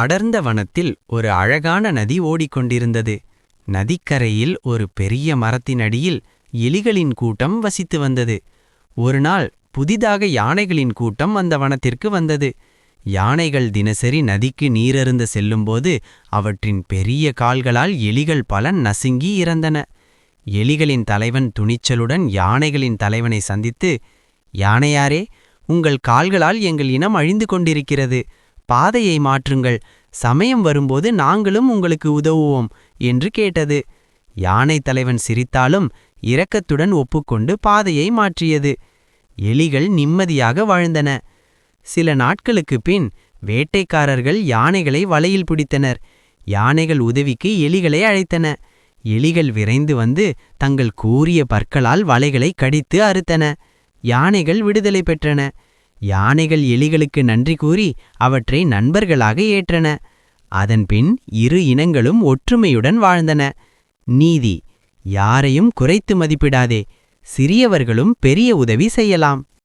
அடர்ந்த வனத்தில் ஒரு அழகான நதி ஓடிக்கொண்டிருந்தது. நதிக்கரையில் ஒரு பெரிய மரத்தின் அடியில் எலிகளின் கூட்டம் வசித்து வந்தது. ஒருநாள் புதிதாக யானைகளின் கூட்டம் அந்த வனத்திற்கு வந்தது. யானைகள் தினசரி நதிக்கு நீரருந்து செல்லும்போது அவற்றின் பெரிய கால்களால் எலிகள் பல நசுங்கி இறந்தன. எலிகளின் தலைவன் துணிச்சலுடன் யானைகளின் தலைவனை சந்தித்து யானையாரே உங்கள் கால்களால் எங்கள் இனம் அழிந்து கொண்டிருக்கிறது. பாதையை மாற்றுங்கள். சமயம் வரும்போது நாங்களும் உங்களுக்கு உதவுவோம் என்று கேட்டது. யானை தலைவன் சிரித்தாலும் இரக்கத்துடன் ஒப்புக்கொண்டு பாதையை மாற்றியது. எலிகள் நிம்மதியாக வாழ்ந்தன. சில நாட்களுக்குப் பின் வேட்டைக்காரர்கள் யானைகளை வலையில் பிடித்தனர். யானைகள் உதவிக்கு எலிகளை அழைத்தன. எலிகள் விரைந்து வந்து தங்கள் கூரிய பற்களால் வலைகளை கடித்து அறுத்தன. யானைகள் விடுதலை பெற்றன. யானைகள் எலிகளுக்கு நன்றி கூறி அவற்றை நண்பர்களாக ஏற்றன. அதன்பின் இரு இனங்களும் ஒற்றுமையுடன் வாழ்ந்தன. நீதி யாரையும் குறைத்து மதிப்பிடாதே. சிறியவர்களும் பெரிய உதவி செய்யலாம்.